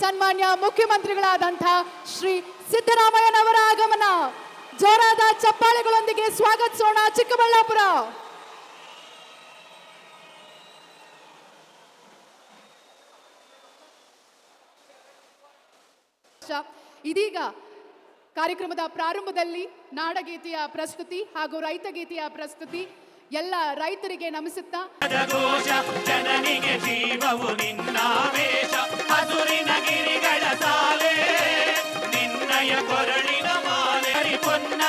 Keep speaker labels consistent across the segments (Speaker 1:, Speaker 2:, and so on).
Speaker 1: ಸನ್ಮಾನ್ಯ ಮುಖ್ಯಮಂತ್ರಿಗಳಾದಂಥ ಶ್ರೀ ಸಿದ್ದರಾಮಯ್ಯನವರ ಆಗಮನ ಜೋರಾದ ಚಪ್ಪಾಳೆಗಳೊಂದಿಗೆ ಸ್ವಾಗತಿಸೋಣ ಚಿಕ್ಕಬಳ್ಳಾಪುರ. ಇದೀಗ ಕಾರ್ಯಕ್ರಮದ ಪ್ರಾರಂಭದಲ್ಲಿ ನಾಡಗೀತೆಯ ಪ್ರಸ್ತುತಿ ಹಾಗೂ ರೈತ ಗೀತೆಯ ಪ್ರಸ್ತುತಿ ಎಲ್ಲ ರೈತರಿಗೆ ನಮಿಸುತ್ತಾ
Speaker 2: ಕೊರಳಿನ ಮಾಲೆ ಹರಿಪೊನ್ನ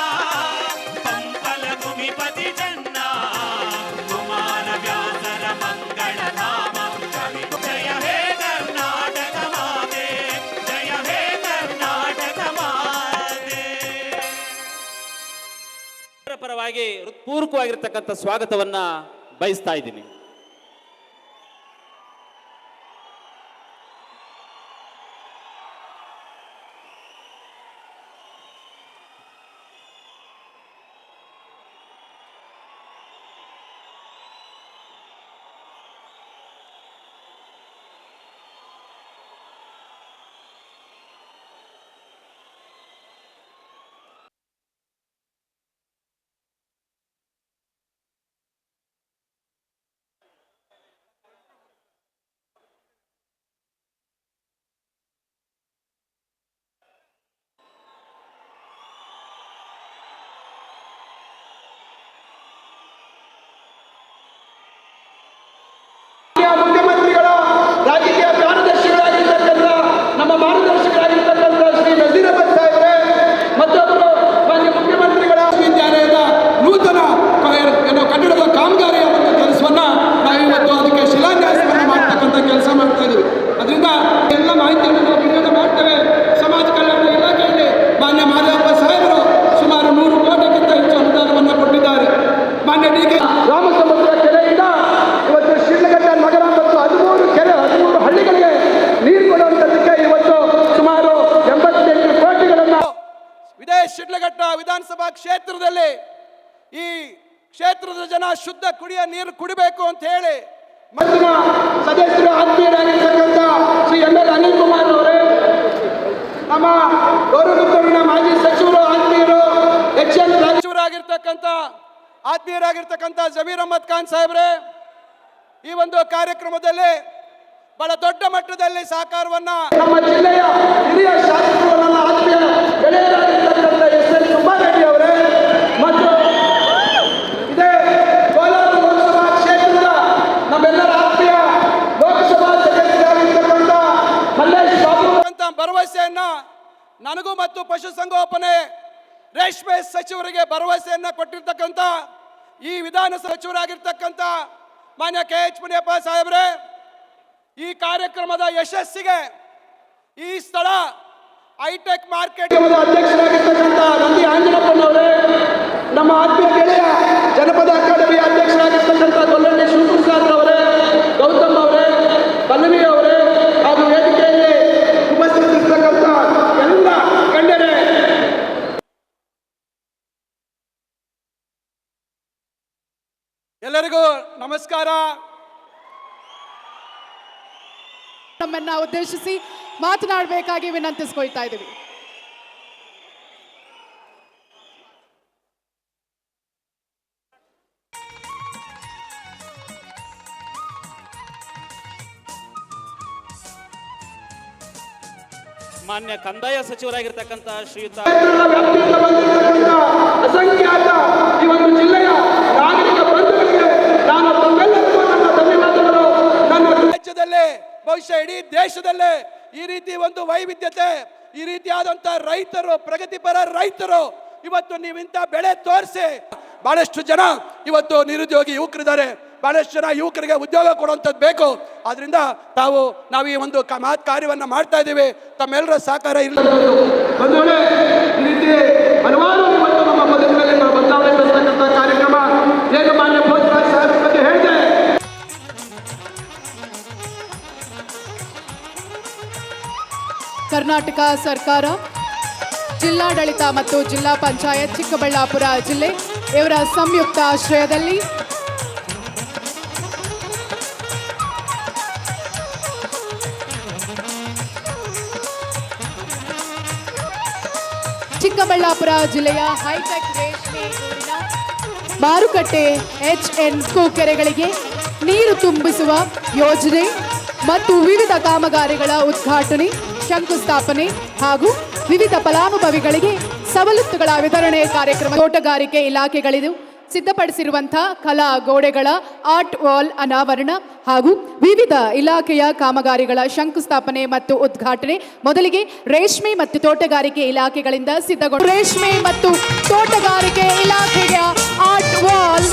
Speaker 2: ಪಂಪಲ ಕುಮಿಪತಿ ಚನ್ನ ಕುಮಾರ ವ್ಯಾಸರ ಮಂಗಳ ಧಾಮ ಜಯ ಹೇ ಕರ್ನಾಟಕ ಮಾತೆ, ಜಯ ಹೇ ಕರ್ನಾಟಕ ಮಾತೆ.
Speaker 3: ಅವರ ಪರವಾಗಿ ಸ್ವಾಗತವನ್ನ ಬಯಸ್ತಾ ಇದ್ದೀನಿ
Speaker 4: ರಾಜಕೀಯ ಮುಖ್ಯಮಂತ್ರಿಗಳ ರಾಜಕೀಯ ಕಾರ್ಯದರ್ಶಿಗಳಾಗಿರ್ತಕ್ಕಂಥ ನಮ್ಮ ಮಾರ್ಗದರ್ಶಕರಾಗಿರ್ತಕ್ಕಂಥ ಶ್ರೀ ನಜೀರ್ ಅಹಮದ್ ಸಾಹೇಬ್ರೆ ಮತ್ತೊಬ್ಬರು ಮಾನ್ಯ ಮುಖ್ಯಮಂತ್ರಿಗಳ ವಿಶ್ವವಿದ್ಯಾಲಯದ ನೂತನ ಕ- ಏನು ಕಟ್ಟಡದ ಕಾಮಗಾರಿಯ ಒಂದು ಕೆಲಸವನ್ನ ನಾವಿವತ್ತು ಅದಕ್ಕೆ ಶಿಲಾನ್ಯಾಸವನ್ನ ಮಾಡ್ತಕ್ಕಂಥ ಕೆಲಸ ಮಾಡ್ತಾ ಇದೀವಿ ಅದರಿಂದ ಎಲ್ಲ ಮಾಹಿತಿಯನ್ನು ನಾವು ಬಿಡುಗಡೆ ಮಾಡ್ತೇವೆ ಸಮಾಜ ಕಲ್ಯಾಣ ಇಲಾಖೆಯಲ್ಲಿ ಮಾನ್ಯ ಮಾದೇವಪ್ಪ ಸಾಹೇಬರು ಸುಮಾರು ನೂರು ಕೋಟಿಗಿಂತ ಹೆಚ್ಚು ಅನುದಾನವನ್ನು ಕೊಟ್ಟಿದ್ದಾರೆ ಮಾನ್ಯ ಡಿ ಕೆ ರಾಮಸಮುದ್ರ ಕೆರೆಯಿಂದ ಇವತ್ತು ಶಿಡ್ಲಘಟ್ಟ ನಗರ ಮತ್ತು ಹದಿಮೂರು ಕೆರೆ ಹದಿಮೂರು ಹಳ್ಳಿಗಳಿಗೆ ನೀರು ಕೊಡುವಂಥದ್ದಕ್ಕೆ ಇವತ್ತು ಸುಮಾರು ಎಂಬತ್ತೆಂಟು ಕೋಟಿಗಳನ್ನು ಇದೇ ಶಿಡ್ಲಘಟ್ಟ ವಿಧಾನಸಭಾ ಕ್ಷೇತ್ರದಲ್ಲಿ ಈ ಕ್ಷೇತ್ರದ ಜನ ಶುದ್ಧ ಕುಡಿಯ ನೀರು ಕುಡಿಬೇಕು ಅಂತ ಹೇಳಿ ಮಧ್ಯಮ ಸದಸ್ಯರು ಆತ್ಮೀಯರಾಗಿರ್ತಕ್ಕಂಥ ಶ್ರೀ ಎಂ ಎಲ್ ಅನಿಲ್ ಕುಮಾರ್ ಅವರೇ ನಮ್ಮ ಗೌರವಿನ ಮಾಜಿ ಸಚಿವರು ಆತ್ಮೀಯರು ಎಚ್ ಎಲ್ ಸಚಿವರಾಗಿರ್ತಕ್ಕಂಥ ಆತ್ಮೀಯರಾಗಿರ್ತಕ್ಕಂಥ ಜಮೀರ್ ಅಹಮದ್ ಖಾನ್ ಸಾಹೇಬ್ರೆ ಈ ಒಂದು ಕಾರ್ಯಕ್ರಮದಲ್ಲಿ ಬಹಳ ದೊಡ್ಡ ಮಟ್ಟದಲ್ಲಿ ಸಹಕಾರವನ್ನ ನಮ್ಮ ಜಿಲ್ಲೆಯ ಹಿರಿಯ ಶಾಸಕರು ನನ್ನ ಆತ್ಮೀಯ ಗೆಳೆಯರಾಗಿರ್ತಕ್ಕಂಥ ಎಸ್ ಎನ್ ಸುಬ್ಬಾರೆಡ್ಡಿ ಅವರೇ ಮತ್ತು ಇದೇ ಕೋಲಾರ ಲೋಕಸಭಾ ಕ್ಷೇತ್ರದ ನಮ್ಮೆಲ್ಲರ ಆತ್ಮೀಯ ಲೋಕಸಭಾ ಸದಸ್ಯರಾಗಿರ್ತಕ್ಕಂಥ ಮಲ್ಲೇಶ್ ಬಾಬು ಅಂತ ಭರವಸೆಯನ್ನ ನನಗೂ ಮತ್ತು ಪಶುಸಂಗೋಪನೆ ರೇಷ್ಮೆ ಸಚಿವರಿಗೆ ಭರವಸೆಯನ್ನು ಕೊಟ್ಟಿರ್ತಕ್ಕಂಥ, ಈ ವಿಧಾನ ಸಚಿವರಾಗಿರ್ತಕ್ಕಂಥ ಮಾನ್ಯ ಕೆ ಎಚ್ ಮುನಿಯಪ್ಪ ಸಾಹೇಬ್ರೆ, ಈ ಕಾರ್ಯಕ್ರಮದ ಯಶಸ್ಸಿಗೆ ಈ ಸ್ಥಳ ಹೈಟೆಕ್ ಮಾರ್ಕೆಟ್ ಅಧ್ಯಕ್ಷರಾಗಿರ್ತಕ್ಕಂಥ ನಂದಿ ಆಂಜನಪ್ಪನವರೇ, ನಮ್ಮ ಆತ್ಮೀಯ ಜನಪದ ಅಕಾಡೆಮಿ ಅಧ್ಯಕ್ಷರಾಗಿರ್ತಕ್ಕಂಥ ಗೊಲ್ಲಳ್ಳಿ ಶಿವಪ್ರಸಾದ್ ಅವರೇ ಗೌತಮ್ ಅವರೇ ಪಲ್ಲವಿ ಅವರೇ ಹಾಗೂ ವೇದಿಕೆಯಲ್ಲಿ ಉಪಸ್ಥಿತರಿರ್ತಕ್ಕಂಥ ಎಲ್ಲ ಗಣ್ಯರೇ ಎಲ್ಲರಿಗೂ ನಮಸ್ಕಾರ.
Speaker 1: ನಮ್ಮನ್ನ ಉದ್ದೇಶಿಸಿ ಮಾತನಾಡಬೇಕಾಗಿ ವಿನಂತಿಸ್ಕೊಳ್ತಾ ಇದ್ದೀವಿ.
Speaker 3: ಮಾನ್ಯ ಕಂದಾಯ ಸಚಿವರಾಗಿರ್ತಕ್ಕಂಥ ಶ್ರೀಯುತ
Speaker 4: ಅಸಂಖ್ಯಾತ ಈ ಒಂದು ಜಿಲ್ಲೆಯ ಬಹುಶಃ ಇಡೀ ದೇಶದಲ್ಲೇ ಈ ರೀತಿ ಒಂದು ವೈವಿಧ್ಯತೆ, ಈ ರೀತಿಯಾದಂಥ ರೈತರು, ಪ್ರಗತಿಪರ ರೈತರು ಇವತ್ತು ನೀವು ಇಂಥ ಬೆಳೆ ತೋರಿಸಿ, ಬಹಳಷ್ಟು ಜನ ಇವತ್ತು ನಿರುದ್ಯೋಗಿ ಯುವಕರಿದ್ದಾರೆ, ಬಹಳಷ್ಟು ಜನ ಯುವಕರಿಗೆ ಉದ್ಯೋಗ ಕೊಡುವಂಥದ್ದು ಬೇಕು. ಆದ್ರಿಂದ ತಾವು, ನಾವು ಈ ಒಂದು ಮಹತ್ ಕಾರ್ಯವನ್ನು ಮಾಡ್ತಾ ಇದ್ದೀವಿ. ತಮ್ಮೆಲ್ಲರ ಸಹಕಾರ ಇಲ್ಲ
Speaker 1: ಕರ್ನಾಟಕ ಸರ್ಕಾರ, ಜಿಲ್ಲಾಡಳಿತ ಮತ್ತು ಜಿಲ್ಲಾ ಪಂಚಾಯತ್ ಚಿಕ್ಕಬಳ್ಳಾಪುರ ಜಿಲ್ಲೆ ಇವರ ಸಂಯುಕ್ತ ಆಶ್ರಯದಲ್ಲಿ ಚಿಕ್ಕಬಳ್ಳಾಪುರ ಜಿಲ್ಲೆಯ ಹೈಟೆಕ್ ರೇಷ್ಮೆ ಮಾರುಕಟ್ಟೆ ಎಚ್ ಎನ್ ಕೆರೆಗಳಿಗೆ ನೀರು ತುಂಬಿಸುವ ಯೋಜನೆ ಮತ್ತು ವಿವಿಧ ಕಾಮಗಾರಿಗಳ ಉದ್ಘಾಟನೆ. ಶಂಕುಸ್ಥಾಪನೆ ಹಾಗೂ ವಿವಿಧ ಫಲಾನುಭವಿಗಳಿಗೆ ಸವಲತ್ತುಗಳ ವಿತರಣೆ ಕಾರ್ಯಕ್ರಮ ತೋಟಗಾರಿಕೆ ಇಲಾಖೆಗಳಿದು ಸಿದ್ಧಪಡಿಸಿರುವಂತಹ ಕಲಾ ಗೋಡೆಗಳ ಆರ್ಟ್ ವಾಲ್ ಅನಾವರಣ ಹಾಗೂ ವಿವಿಧ ಇಲಾಖೆಯ ಕಾಮಗಾರಿಗಳ ಶಂಕುಸ್ಥಾಪನೆ ಮತ್ತು ಉದ್ಘಾಟನೆ ಮೊದಲಿಗೆ ರೇಷ್ಮೆ ಮತ್ತು ತೋಟಗಾರಿಕೆ ಇಲಾಖೆಗಳಿಂದ ಸಿದ್ಧಗೊಂಡ ರೇಷ್ಮೆ ಮತ್ತು ತೋಟಗಾರಿಕೆ ಇಲಾಖೆಯ ಆರ್ಟ್ ವಾಲ್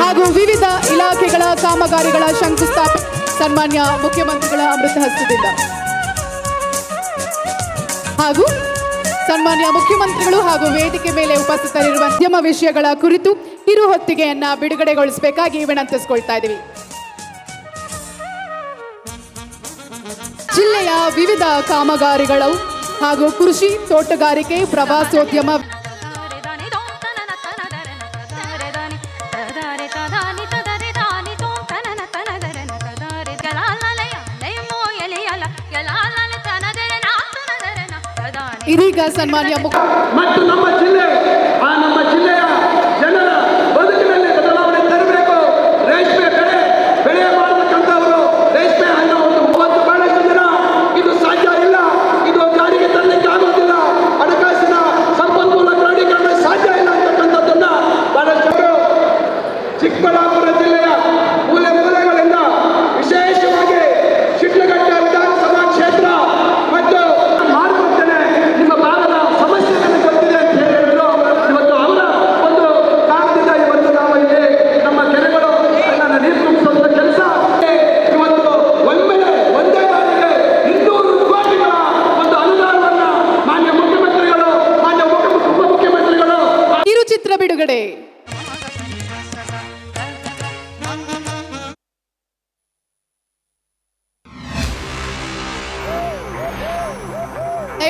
Speaker 1: ಹಾಗೂ ವಿವಿಧ ಇಲಾಖೆಗಳ ಕಾಮಗಾರಿಗಳ ಶಂಕುಸ್ಥಾಪನೆ ಸನ್ಮಾನ್ಯ ಮುಖ್ಯಮಂತ್ರಿಗಳ ಅಮೃತ ಹಸ್ತದಿಂದ. ಹಾಗೂ ಸನ್ಮಾನ್ಯ ಮುಖ್ಯಮಂತ್ರಿಗಳು ಹಾಗೂ ವೇದಿಕೆ ಮೇಲೆ ಉಪಸ್ಥಿತರಿರುವ ಉದ್ಯಮ ವಿಷಯಗಳ ಕುರಿತು ಕಿರುಹೊತ್ತಿಗೆಯನ್ನ ಬಿಡುಗಡೆಗೊಳಿಸಬೇಕಾಗಿ ವಿನಂತಿಸಿಕೊಳ್ತಾ ಇದ್ದೀವಿ. ಜಿಲ್ಲೆಯ ವಿವಿಧ ಕಾಮಗಾರಿಗಳು ಹಾಗೂ ಕೃಷಿ ತೋಟಗಾರಿಕೆ ಪ್ರವಾಸೋದ್ಯಮ ಸನ್ಮಾನ್ಯ ಮುಖ್ಯ
Speaker 4: ಮತ್ತು ನಮ್ಮ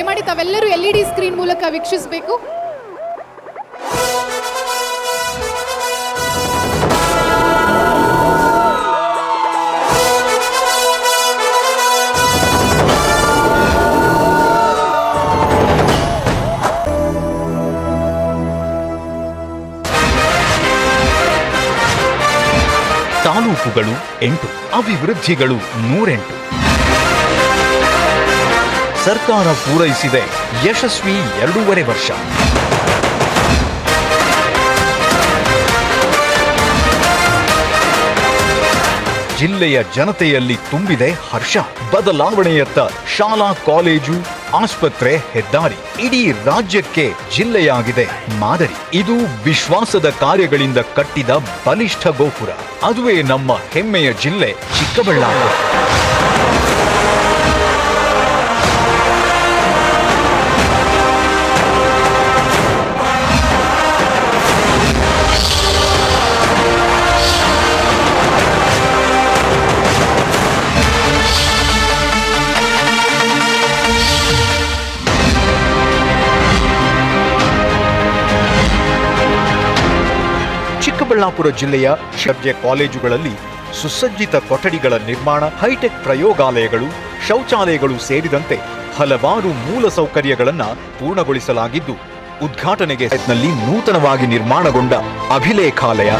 Speaker 1: ದಯಮಾಡಿ ತಾವೆಲ್ಲರೂ ಎಲ್ ಡಿ ಸ್ಕ್ರೀನ್ ಮೂಲಕ ವೀಕ್ಷಿಸಬೇಕು.
Speaker 5: ತಾಲೂಕುಗಳು ಎಂಟು ಅಭಿವೃದ್ಧಿಗಳು ನೂರೆಂಟು. ಸರ್ಕಾರ ಪೂರೈಸಿದೆ. ಯಶಸ್ವಿ ಎರಡೂವರೆ ವರ್ಷ. ಜಿಲ್ಲೆಯ ಜನತೆಯಲ್ಲಿ ತುಂಬಿದೆ ಹರ್ಷ. ಬದಲಾವಣೆಯತ್ತ ಶಾಲಾ, ಕಾಲೇಜು, ಆಸ್ಪತ್ರೆ, ಹೆದ್ದಾರಿ ಇಡೀ ರಾಜ್ಯಕ್ಕೆ ಜಿಲ್ಲೆಯಾಗಿದೆ ಮಾದರಿ. ಇದು ವಿಶ್ವಾಸದ ಕಾರ್ಯಗಳಿಂದ ಕಟ್ಟಿದ ಬಲಿಷ್ಠ ಗೋಪುರ. ಅದುವೇ ನಮ್ಮ ಹೆಮ್ಮೆಯ ಜಿಲ್ಲೆ ಚಿಕ್ಕಬಳ್ಳಾಪುರ. ಚಿಕ್ಕಬಳ್ಳಾಪುರ ಜಿಲ್ಲೆಯ ದರ್ಜೆ ಕಾಲೇಜುಗಳಲ್ಲಿ ಸುಸಜ್ಜಿತ ಕೊಠಡಿಗಳ ನಿರ್ಮಾಣ, ಹೈಟೆಕ್ ಪ್ರಯೋಗಾಲಯಗಳು, ಶೌಚಾಲಯಗಳು ಸೇರಿದಂತೆ ಹಲವಾರು ಮೂಲ ಸೌಕರ್ಯಗಳನ್ನು ಪೂರ್ಣಗೊಳಿಸಲಾಗಿದ್ದು, ಉದ್ಘಾಟನೆಗೆ ನೂತನವಾಗಿ ನಿರ್ಮಾಣಗೊಂಡ ಅಭಿಲೇಖಾಲಯ.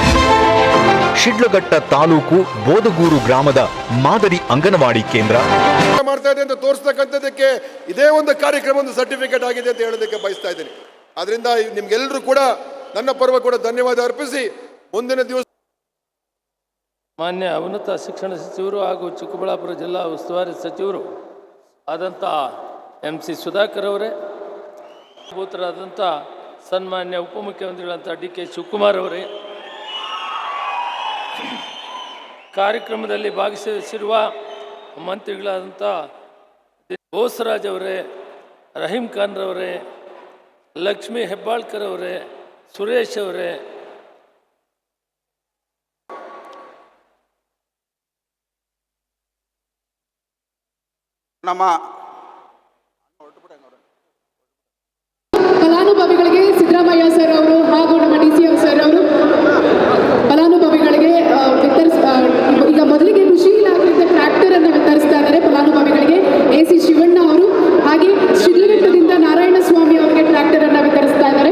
Speaker 5: ಶಿಡ್ಲಘಟ್ಟ ತಾಲೂಕು ಬೋದಗೂರು ಗ್ರಾಮದ ಮಾದರಿ ಅಂಗನವಾಡಿ ಕೇಂದ್ರ.
Speaker 6: ಮಾಡ್ತಾ ಇದೆ ಅಂತ ತೋರಿಸ್ತಕ್ಕಂಥದ್ದಕ್ಕೆ ಇದೇ ಒಂದು ಕಾರ್ಯಕ್ರಮ ಒಂದು ಸರ್ಟಿಫಿಕೇಟ್ ಆಗಿದೆ ಅಂತ ಹೇಳೋದಕ್ಕೆ ಬಯಸ್ತಾ ಇದ್ದೀನಿ. ಅದರಿಂದ ನಿಮ್ಗೆಲ್ಲರೂ ಕೂಡ ನನ್ನ ಪರ್ವ ಕೂಡ ಧನ್ಯವಾದ ಅರ್ಪಿಸಿ ಮುಂದಿನ ದಿವಸ
Speaker 7: ಮಾನ್ಯ ಉನ್ನತ ಶಿಕ್ಷಣ ಸಚಿವರು ಹಾಗೂ ಚಿಕ್ಕಬಳ್ಳಾಪುರ ಜಿಲ್ಲಾ ಉಸ್ತುವಾರಿ ಸಚಿವರು ಆದಂಥ ಎಂ ಸಿ ಸುಧಾಕರ್ ಅವರೇ, ಭೂತರಾದಂಥ ಸನ್ಮಾನ್ಯ ಉಪಮುಖ್ಯಮಂತ್ರಿಗಳಂಥ ಡಿ ಕೆ ಶಿವಕುಮಾರ್ ಅವರೇ, ಕಾರ್ಯಕ್ರಮದಲ್ಲಿ ಭಾಗವಹಿಸಿರುವ ಮಂತ್ರಿಗಳಾದಂಥ ಬೋಸರಾಜ್ ಅವರೇ, ರಹೀಂ ಖಾನ್ರವರೇ, ಲಕ್ಷ್ಮೀ ಹೆಬ್ಬಾಳ್ಕರ್ ಅವರೇ, ಸುರೇಶ್ ಅವರೇ
Speaker 8: ನಮ್ಮ ಫಲಾನುಭವಿಗಳಿಗೆ
Speaker 1: ಸಿದ್ದರಾಮಯ್ಯ ಸರ್ ಅವರು ಹಾಗೂ ನಮ್ಮ ಡಿ ಸಿ ಎಂ ಸರ್ ಅವರು ಫಲಾನುಭವಿಗಳಿಗೆ ಈಗ ಮೊದಲಿಗೆ ಕೃಷಿ ಇಲಾಖೆಯಿಂದ ಟ್ರ್ಯಾಕ್ಟರ್ ಅನ್ನು ವಿತರಿಸ್ತಾ ಇದ್ದಾರೆ ಫಲಾನುಭವಿಗಳಿಗೆ. ಎ ಸಿ ಶಿವಣ್ಣ ಅವರು ಹಾಗೆ ಶಿಡ್ಲಘಟ್ಟದಿಂದ ನಾರಾಯಣ ಸ್ವಾಮಿ ಅವರಿಗೆ ಟ್ರ್ಯಾಕ್ಟರ್ ಅನ್ನು ವಿತರಿಸ್ತಾ ಇದ್ದಾರೆ.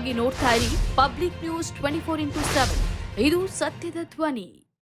Speaker 8: ಆಗಿ ನೋಡ್ತಾ ಇರಿ. Public news twenty four into seven ಇದು ಸತ್ಯದ ಧ್ವನಿ.